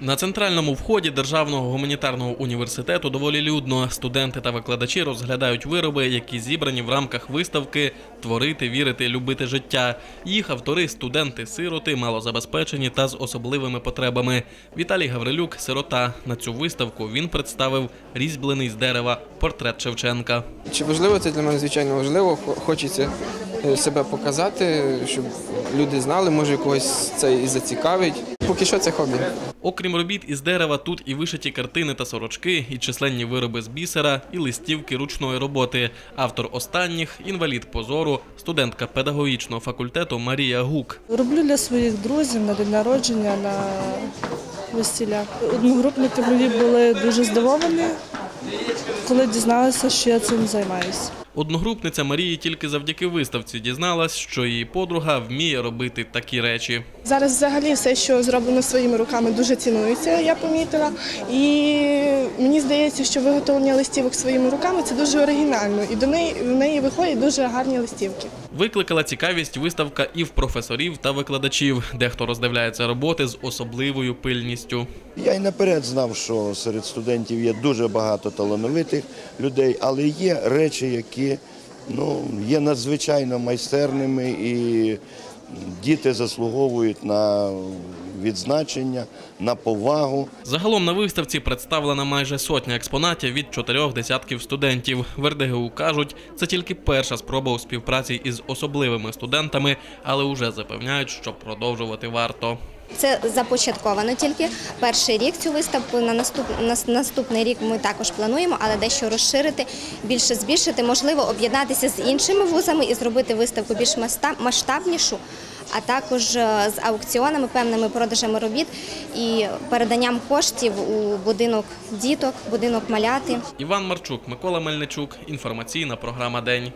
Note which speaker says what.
Speaker 1: На центральному вході Державного гуманітарного університету доволі людно. Студенти та викладачі розглядають вироби, які зібрані в рамках виставки Творити, вірити, любити життя. Їх автори студенти, сироти, малозабезпечені та з особливими потребами. Віталій Гаврилюк, сирота. На цю виставку він представив різьблений з дерева портрет Шевченка.
Speaker 2: Чи важливо це для мене? Звичайно, важливо. Хо- Хочеться себе показати, щоб люди знали, може когось це і зацікавить. Поки що це хобі.
Speaker 1: Окрім робіт із дерева, тут і вишиті картини та сорочки, і численні вироби з бісера, і листівки ручної роботи. Автор останніх інвалід позору, студентка педагогічного факультету Марія Гук.
Speaker 3: Роблю для своїх друзів на день народження, на весілля. Одногрупники мої були дуже здивовані, коли дізналися, що я цим займаюся.
Speaker 1: Одногрупниця Марії тільки завдяки виставці дізналась, що її подруга вміє робити такі речі.
Speaker 4: Зараз взагалі все, що зроблено своїми руками, дуже цінується, я помітила. І мені здається, що виготовлення листівок своїми руками це дуже оригінально, і до неї в неї виходять дуже гарні листівки.
Speaker 1: Викликала цікавість виставка і в професорів та викладачів. Дехто роздивляється роботи з особливою пильністю.
Speaker 5: Я й наперед знав, що серед студентів є дуже багато талановитих людей, але є речі, які ну, є надзвичайно майстерними і діти заслуговують на відзначення, на повагу.
Speaker 1: Загалом на виставці представлена майже сотня експонатів від чотирьох десятків студентів. В РДГУ кажуть, це тільки перша спроба у співпраці із особливими студентами, але вже запевняють, що продовжувати варто.
Speaker 6: Це започатковано тільки перший рік цю виставку. На наступ, на наступний рік ми також плануємо, але дещо розширити, більше збільшити, можливо, об'єднатися з іншими вузами і зробити виставку більш масштабнішу, а також е, з аукціонами, певними продажами робіт і переданням коштів у будинок діток, будинок маляти.
Speaker 1: Іван Марчук, Микола Мельничук. Інформаційна програма День.